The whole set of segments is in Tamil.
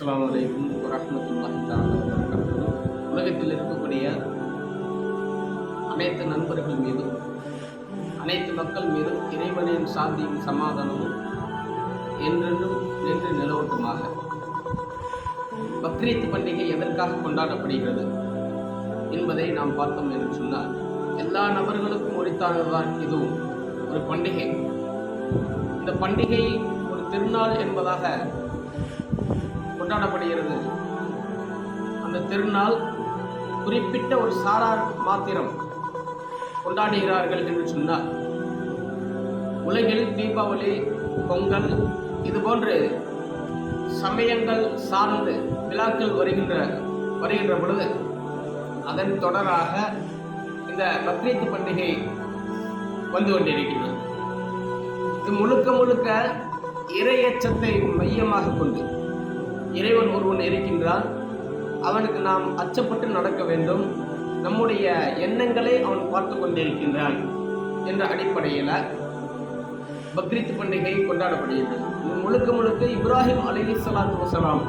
அஸ்லாம் வலைக்கும் வரஹ்மத்துல்லாஹி உலகத்தில் இருக்கக்கூடிய அனைத்து நண்பர்கள் மீதும் அனைத்து மக்கள் மீதும் இறைவனின் சாந்தியும் சமாதானமும் என்றென்றும் நின்று நிலவட்டுமாக. பக்ரீத் பண்டிகை எதற்காக கொண்டாடப்படுகிறது என்பதை நாம் பார்த்தோம் என்று சொன்னால் எல்லா நபர்களுக்கும் உரித்தானதுதான் இதுவும் ஒரு பண்டிகை. இந்த பண்டிகை ஒரு திருநாள் என்பதாக கொண்டாடப்படுகிறது. அந்த திருநாள் குறிப்பிட்ட ஒரு சாரார் மாத்திரம் கொண்டாடுகிறார்கள் என்று சொன்னார். உலகில் தீபாவளி பொங்கல் இது போன்று சமயங்கள் சார்ந்து விழாக்கள் வருகின்ற வருகின்ற பொழுது அதன் தொடராக இந்த பக்ரீத் பண்டிகை வந்து கொண்டிருக்கிறது. இது முழுக்க முழுக்க இறையச்சத்தை மையமாக கொண்டு இறைவன் ஒருவன் இருக்கின்றான். அவனுக்கு நாம் அச்சப்பட்டு நடக்க வேண்டும். நம்முடைய எண்ணங்களை அவன் பார்த்து கொண்டிருக்கின்றான் என்ற அடிப்படையில் பக்ரீத் பண்டிகை கொண்டாடப்படுகிறது. முழுக்க முழுக்க இப்ராஹிம் அலி சலாத்து வசலாம்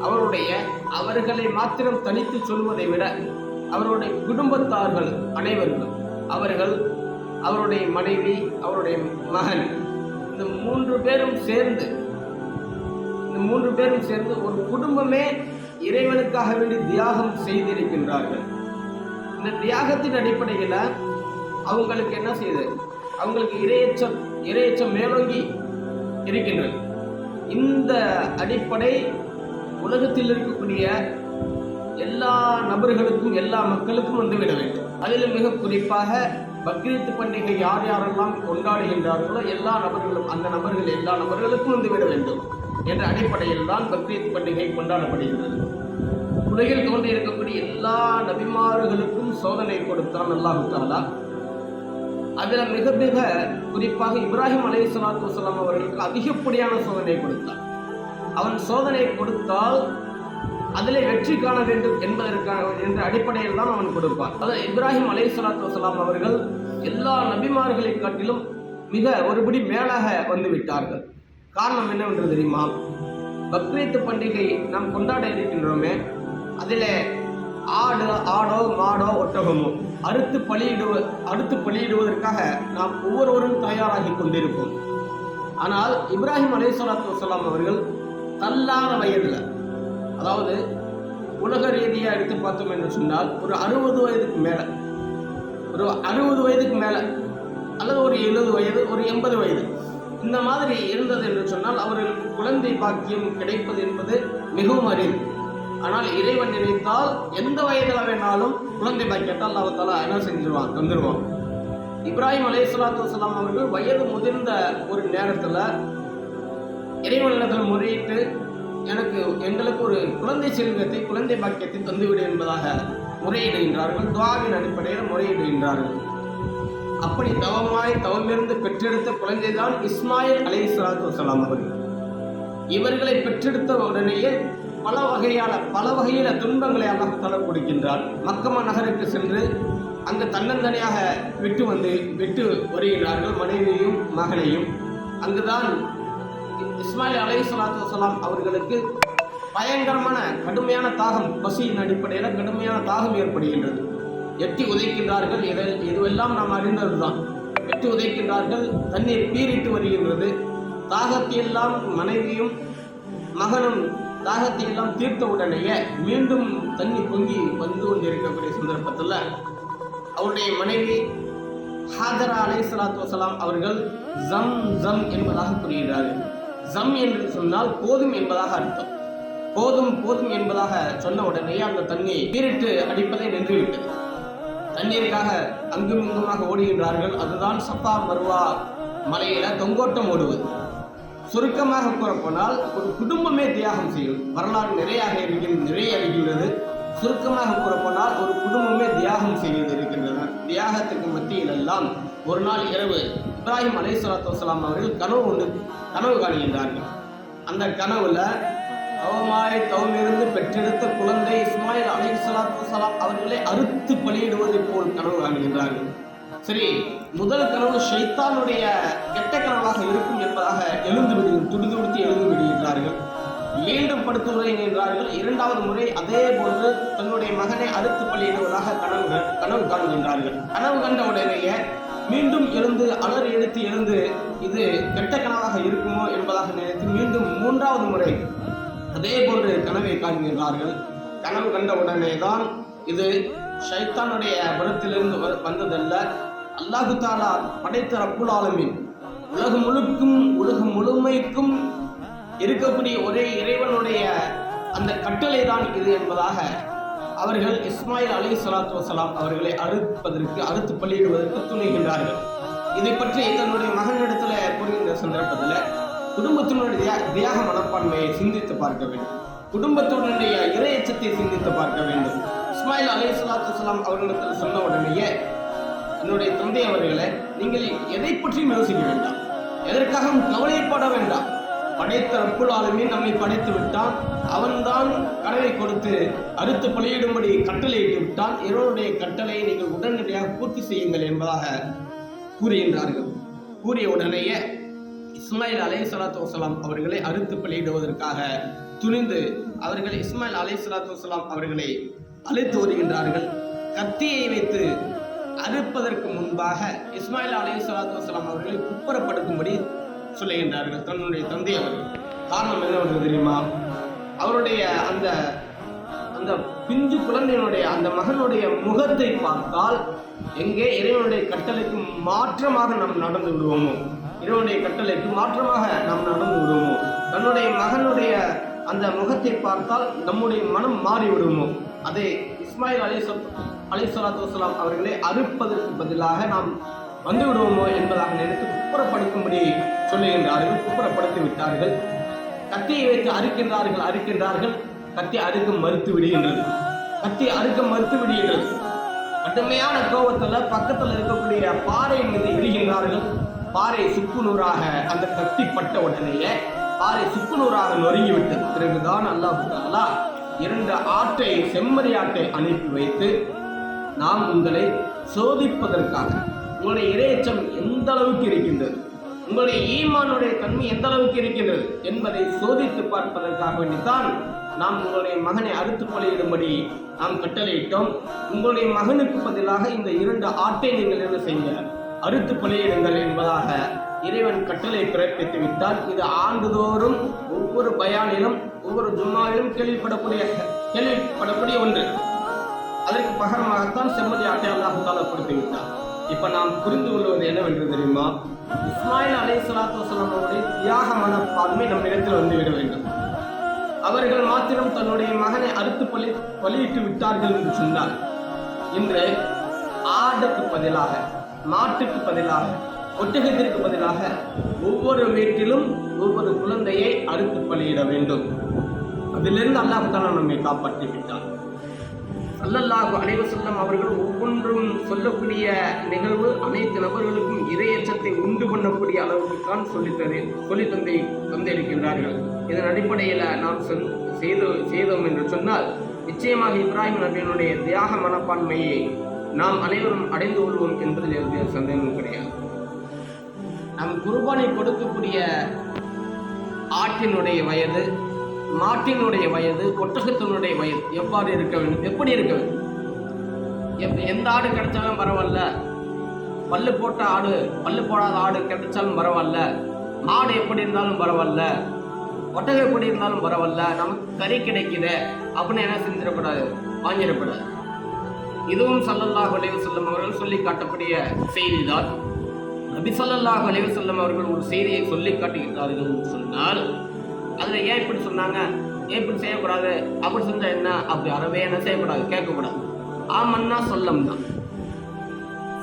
அவருடைய அவர்களை மாத்திரம் தனித்து சொல்வதை விட அவருடைய குடும்பத்தார்கள் அனைவரும் அவர்கள் அவருடைய மனைவி அவருடைய மகன் இந்த மூன்று பேரும் சேர்ந்து இந்த மூன்று பேரும் சேர்ந்து ஒரு குடும்பமே இறைவனுக்காக வேண்டி தியாகம் செய்திருக்கின்றார்கள். இந்த தியாகத்தின் அடிப்படையில் அவங்களுக்கு என்ன செய்யுது அவங்களுக்கு இரையச்சம் இரையச்சம் மேலோங்கி இருக்கின்றது. இந்த அடிப்படை உலகத்தில் இருக்கக்கூடிய எல்லா நபர்களுக்கும் எல்லா மக்களுக்கும் வந்துவிட வேண்டும். அதில் மிக குறிப்பாக பக்ரீத் பண்டிகை யார் யாரெல்லாம் கொண்டாடுகின்றார்களோ எல்லா நபர்களும் அந்த நபர்கள் எல்லா நபர்களுக்கும் வந்துவிட வேண்டும். என்ற அடிப்படையில் தான் பக்ரீத் பண்டிகை கொண்டாடப்படுகிறது. உலகில் தோன்றி இருக்கக்கூடிய எல்லா நபிமார்களுக்கும் சோதனை கொடுத்தான் அல்லாஹு தாலா அதில் மிக மிக குறிப்பாக இப்ராஹிம் அலை சலாத்து வலாம் அவர்களுக்கு அதிகப்படியான சோதனை கொடுத்தான். அவன் சோதனை கொடுத்தால் அதில் வெற்றி காண வேண்டும் என்பதற்கான என்ற அடிப்படையில் தான் அவன் கொடுப்பான். அதாவது இப்ராஹிம் அலை சலாத்து வலாம் அவர்கள் எல்லா நபிமார்களை காட்டிலும் மிக ஒருபடி மேலாக வந்து விட்டார்கள். காரணம் என்னவென்று தெரியுமா? பக்ரீத் பண்டிகை நாம் கொண்டாட இருக்கின்றோமே அதில் ஆடு ஆடோ மாடோ ஒட்டகமோ அறுத்து பலியிடுவ அறுத்து பலியிடுவதற்காக நாம் ஒவ்வொருவரும் தயாராகி கொண்டிருப்போம். ஆனால் இப்ராஹிம் அலை சொல்லாத்து வசலாம் அவர்கள் தள்ளாத வயதில் அதாவது உலக ரீதியாக எடுத்து பார்த்தோம் என்று சொன்னால் ஒரு அறுபது வயதுக்கு மேலே ஒரு அறுபது வயதுக்கு மேலே அல்லது ஒரு எழுபது வயது ஒரு எண்பது வயது இந்த மாதிரி இருந்தது என்று சொன்னால் அவர்களுக்கு குழந்தை பாக்கியம் கிடைப்பது என்பது மிகவும் அரிது. ஆனால் இறைவன் நினைத்தால் எந்த வயதில் வேணாலும் குழந்தை பாக்கியத்தை அல்லாஹால என்ன செஞ்சிருவான் தந்துடுவான் இப்ராஹிம் அலே சலாத்து வலாம் அவர்கள் வயது முதிர்ந்த ஒரு நேரத்தில் இறைவனிடத்தில் முறையிட்டு எனக்கு எங்களுக்கு ஒரு குழந்தை செல்வத்தை குழந்தை பாக்கியத்தை தந்துவிடு என்பதாக முறையிடுகின்றார்கள். துவாவின் அடிப்படையில் முறையிடுகின்றார்கள். அப்படி தவமாய் தவமிருந்து பெற்றெடுத்த குழந்தைதான் இஸ்மாயில் அலை சலாத்து வசலாம் அவர்கள். இவர்களை பெற்றெடுத்த உடனேயே பல வகையான பல வகையில துன்பங்களை அல்லாஹால கொடுக்கின்றார் மக்கமா நகருக்கு சென்று அங்கு தன்னந்தனியாக விட்டு வந்து விட்டு வருகிறார்கள் மனைவியையும் மகனையும் அங்குதான் இஸ்மாயில் அலை சலாத்து வலாம் அவர்களுக்கு பயங்கரமான கடுமையான தாகம் பசியின் அடிப்படையில் கடுமையான தாகம் ஏற்படுகின்றது. எட்டி உதைக்கின்றார்கள். இதை இதுவெல்லாம் நாம் அறிந்ததுதான். எட்டி உதைக்கின்றார்கள். தண்ணீர் பீறிட்டு வருகின்றது. தாகத்தையெல்லாம் மனைவியும் மகனும் தாகத்தையெல்லாம் தீர்த்த உடனேயே மீண்டும் தண்ணி பொங்கி வந்து கொண்டிருக்கக்கூடிய சந்தர்ப்பத்தில் அவருடைய மனைவி ஹாதரா அலை சலாத்து வசலாம் அவர்கள் ஜம் ஜம் என்பதாக கூறுகிறார்கள் ஜம் என்று சொன்னால் போதும் என்பதாக அர்த்தம். போதும் போதும் என்பதாக சொன்ன உடனேயே அந்த தண்ணி பீரிட்டு அடிப்பதை நின்றுவிட்டது தண்ணீருக்காக அங்கும் இங்குமாக ஓடுகின்றார்கள். அதுதான் சப்பா மருவா மலையில தொங்கோட்டம் ஓடுவது. சுருக்கமாக கூறப்போனால் ஒரு குடும்பமே தியாகம் செய்யும். வரலாறு நிறையாக இருக்கின்ற நிறைய இருக்கின்றது. சுருக்கமாக கூறப்போனால் ஒரு குடும்பமே தியாகம் செய்வது இருக்கின்றன தியாகத்துக்கு மத்தியில் எல்லாம் ஒரு நாள் இரவு இப்ராஹிம் அலை சலாத்து வலாம் அவர்கள் கனவு ஒன்று கனவு காணுகின்றார்கள். அந்த கனவுல தவமாய் தவமிருந்து பெற்றெடுத்த குழந்தை இஸ்மாயில் அலை சலாத்து சலாம் அவர்களை அறுத்து பலியிடுவதை போல் கனவு காண்கின்றார்கள். சரி முதல் கனவு ஷைத்தானுடைய கெட்ட கனவாக இருக்கும் என்பதாக எழுந்து விடு துடிதுடித்து எழுந்து விடுகின்றார்கள். மீண்டும் படுத்துறேன் இரண்டாவது முறை அதே போன்று தன்னுடைய மகனை அறுத்து பலியிடுவதாக கனவு கனவு காண்கின்றார்கள். கனவு கண்ட உடனேயே மீண்டும் எழுந்து அலறி எடுத்து எழுந்து இது கெட்ட கனவாக இருக்குமோ என்பதாக நினைத்து மீண்டும் மூன்றாவது முறை அதே போன்று கனவை காண்கின்றார்கள். கனவு கண்ட உடனே தான் இது ஷைத்தானுடைய புறத்திலிருந்து வந்ததல்ல. அல்லாஹு தாலா படைத்த ரப்புல் ஆலமின். உலகம் முழுக்கும் உலகம் முழுமைக்கும் இருக்கக்கூடிய ஒரே இறைவனுடைய அந்த கட்டளை தான் இது என்பதாக அவர்கள் இஸ்மாயில் அலி சலாத்து வசலாம் அவர்களை அறுப்பதற்கு அறுத்து பள்ளியிடுவதற்கு துணிகின்றார்கள். இதை பற்றி தன்னுடைய மகனிடத்துல கூறுகின்ற சந்தர்ப்பத்தில் குடும்பத்தினுடைய தியாக மனப்பான்மையை சிந்தித்து பார்க்க வேண்டும். குடும்பத்தினுடைய இரையச்சத்தை சிந்தித்து பார்க்க வேண்டும். இஸ்மாயில் அலி சலாத்து வசலாம் அவர்களிடத்தில் சொன்ன உடனேயே என்னுடைய தந்தை அவர்களை நீங்கள் எதை பற்றியும் யோசிக்க வேண்டாம். எதற்காகவும் கவலைப்பட வேண்டாம். படைத்த ரப்புல் நம்மை படைத்து விட்டான். அவன்தான் கடலை கொடுத்து அறுத்து பலியிடும்படி கட்டளையிட்டு விட்டான். இவருடைய கட்டளையை நீங்கள் உடனடியாக பூர்த்தி செய்யுங்கள் என்பதாக கூறுகின்றார்கள். கூறிய உடனேயே இஸ்மாயில் அலை சலாத்து வசலாம் அவர்களை அறுத்து பலியிடுவதற்காக துணிந்து அவர்கள் இஸ்மாயில் அலை சலாத்து வசலாம் அவர்களை அழைத்து வருகின்றார்கள். கத்தியை வைத்து அறுப்பதற்கு முன்பாக இஸ்மாயில் அலை சலாத்து வசலாம் அவர்களை குப்புறப்படுத்தும்படி சொல்லுகின்றார்கள். தன்னுடைய தந்தை அவர்கள் காரணம் என்னவென்று தெரியுமா? அவருடைய அந்த அந்த பிஞ்சு குழந்தையினுடைய அந்த மகனுடைய முகத்தை பார்த்தால் எங்கே இறைவனுடைய கட்டளைக்கு மாற்றமாக நாம் நடந்து விடுவோமோ? இறைவனுடைய கட்டளைக்கு மாற்றமாக நாம் நடந்து விடுவோமோ? தன்னுடைய மகனுடைய அந்த முகத்தை பார்த்தால் நம்முடைய மனம் மாறிவிடுமோ அதை இஸ்மாயில் அலி அலி சலாத்து அவர்களை அறுப்பதற்கு பதிலாக நாம் வந்து விடுவோமோ என்பதாக நினைத்து குப்புறப்படுத்தும்படி சொல்லுகின்றார்கள் குப்புறப்படுத்தி விட்டார்கள். கத்தியை வைத்து அறுக்கின்றார்கள் அறுக்கின்றார்கள். கத்தி அறுக்க மறுத்து விடுகின்றது. கத்தி அறுக்க மறுத்து விடுகின்றது. கடுமையான கோபத்தில் பக்கத்துல இருக்கக்கூடிய பாறை மீது இடுகின்றார்கள் பாறை சுக்குநூறாக அந்த கத்தி பட்ட உடனேயே பாறை சுக்குநூறாக நொறுங்கிவிட்டது. பிறகுதான் அல்லாஹ் தாலா இரண்டு ஆட்டை செம்மறி ஆட்டை அனுப்பி வைத்து நாம் உங்களை சோதிப்பதற்காக உங்களுடைய இரையச்சம் எந்த அளவுக்கு இருக்கின்றது உங்களுடைய ஈமானுடைய தன்மை எந்த அளவுக்கு இருக்கின்றது என்பதை சோதித்து பார்ப்பதற்காக வேண்டித்தான் நாம் உங்களுடைய மகனை அறுத்து கொலையிடும்படி நாம் கட்டளையிட்டோம். உங்களுடைய மகனுக்கு பதிலாக இந்த இரண்டு ஆட்டை நீங்கள் என்ன செய்ய அறுத்து பலியிடுங்கள் என்பதாக இறைவன் கட்டளை பிறப்பித்து விட்டால் இது ஆண்டுதோறும் ஒவ்வொரு பயானிலும் ஒவ்வொரு ஜும்மாவிலும் கேள்விப்படக்கூடிய கேள்விப்படக்கூடிய ஒன்று. அதற்கு பகரமாகத்தான் செம்மதி ஆட்டை அல்லாஹு கொடுத்து விட்டார் இப்ப நாம் புரிந்து கொள்வது என்னவென்று தெரியுமா? இஸ்மாயில் அலை சலாத்து வசலாம் அவருடைய தியாக மனப்பான்மை நம்மிடத்தில் வந்துவிட வேண்டும். அவர்கள் மாத்திரம் தன்னுடைய மகனை அறுத்து பலி பலியிட்டு விட்டார்கள் என்று சொன்னார் இன்று ஆடக்கு பதிலாக மாட்டுக்கு பதிலாக ஒட்டகத்திற்கு பதிலாக ஒவ்வொரு வீட்டிலும் ஒவ்வொரு குழந்தையை அறுத்து பலியிட வேண்டும். அதிலிருந்து அல்லாஹ் தாலா நம்மை காப்பாற்றி விட்டார் அல்லல்லாஹு அனைவர் வஸல்லம் அவர்கள் ஒவ்வொன்றும் சொல்லக்கூடிய நிகழ்வு அனைத்து நபர்களுக்கும் இரையச்சத்தை உண்டு பண்ணக்கூடிய அளவுக்கு தான் சொல்லி சொல்லி தந்தை தந்திருக்கின்றார்கள். இதன் அடிப்படையில் நாம் சென்- செய்தோம் என்று சொன்னால் நிச்சயமாக இப்ராஹிம் நபியினுடைய தியாக மனப்பான்மையை நாம் அனைவரும் அடைந்து கொள்வோம் என்பதில் எந்த சந்தேகமும் கிடையாது. நம் குர்பானை கொடுக்கக்கூடிய ஆட்டினுடைய வயது மாட்டினுடைய வயது கொட்டகத்தினுடைய வயது எவ்வாறு இருக்க வேண்டும்? எப்படி இருக்க வேண்டும்? எந்த- எந்த ஆடு கிடைச்சாலும் பரவாயில்ல. பல்லு போட்ட ஆடு பல்லு போடாத ஆடு கிடைச்சாலும் பரவாயில்ல. மாடு எப்படி இருந்தாலும் பரவாயில்ல. ஒட்டகம் எப்படி இருந்தாலும் பரவாயில்ல. நமக்கு கறி கிடைக்குது அப்படின்னு என்ன செஞ்சிடக்கூடாது? வாங்கிடக்கூடாது. இதுவும் சல்லல்லாஹ் அலைவு செல்லும் அவர்கள் சொல்லி காட்டக்கூடிய செய்திதான். நபி ஸல்லல்லாஹு செல்லும் அவர்கள் ஒரு செய்தியை சொல்லி காட்டுகிறார்கள் என்று சொன்னால். அதில் ஏன் இப்படி சொன்னாங்க? ஏன் இப்படி செய்யக்கூடாது? அப்படி செஞ்சால் என்ன? அப்படி அறவே என்ன செய்யக்கூடாது? கேட்கக்கூடாது. ஆமன்னா சொல்லம் தான்.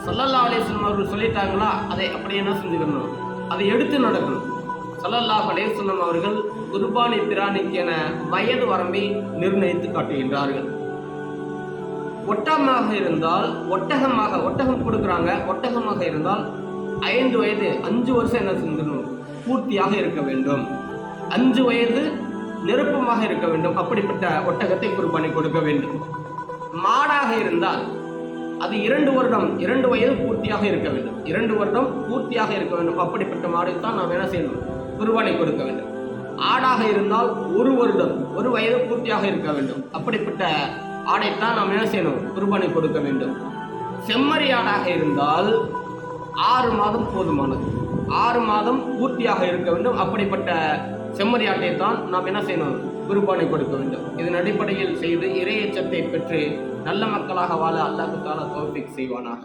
சல்லல்லா செல்லும் அவர்கள் சொல்லிட்டாங்களா? அதை அப்படி என்ன செஞ்சுக்கணும்? அதை எடுத்து நடக்கணும். சல்லல்லாஹ் செல்லும் அவர்கள் குர்பானி பிராணிக்கு என வயது வரம்பை நிர்ணயித்து காட்டுகின்றார்கள். ஒட்டகமாக இருந்தால் ஒட்டகமாக ஒட்டகம் கொடுக்குறாங்க ஒட்டகமாக இருந்தால் ஐந்து வயது அஞ்சு வருஷம் என்ன செஞ்சிடணும்? பூர்த்தியாக இருக்க வேண்டும். அஞ்சு வயது நெருப்பமாக இருக்க வேண்டும். அப்படிப்பட்ட ஒட்டகத்தை குர்பானி கொடுக்க வேண்டும். மாடாக இருந்தால் அது இரண்டு வருடம் இரண்டு வயது பூர்த்தியாக இருக்க வேண்டும். இரண்டு வருடம் பூர்த்தியாக இருக்க வேண்டும். அப்படிப்பட்ட மாடை தான் நாம் என்ன செய்யணும்? குர்பானை கொடுக்க வேண்டும். ஆடாக இருந்தால் ஒரு வருடம் ஒரு வயது பூர்த்தியாக இருக்க வேண்டும். அப்படிப்பட்ட ஆடைத்தான் நாம் என்ன செய்யணும்? குருபானை கொடுக்க வேண்டும். செம்மறி ஆடாக இருந்தால் ஆறு மாதம் போதுமானது. ஆறு மாதம் பூர்த்தியாக இருக்க வேண்டும். அப்படிப்பட்ட செம்மறி ஆட்டை தான் நாம் என்ன செய்யணும்? குருபானை கொடுக்க வேண்டும். இதன் அடிப்படையில் செய்து இரையச்சத்தை பெற்று நல்ல மக்களாக வாழ அல்லாஹு தாலா தோஃபிக் செய்வானாக.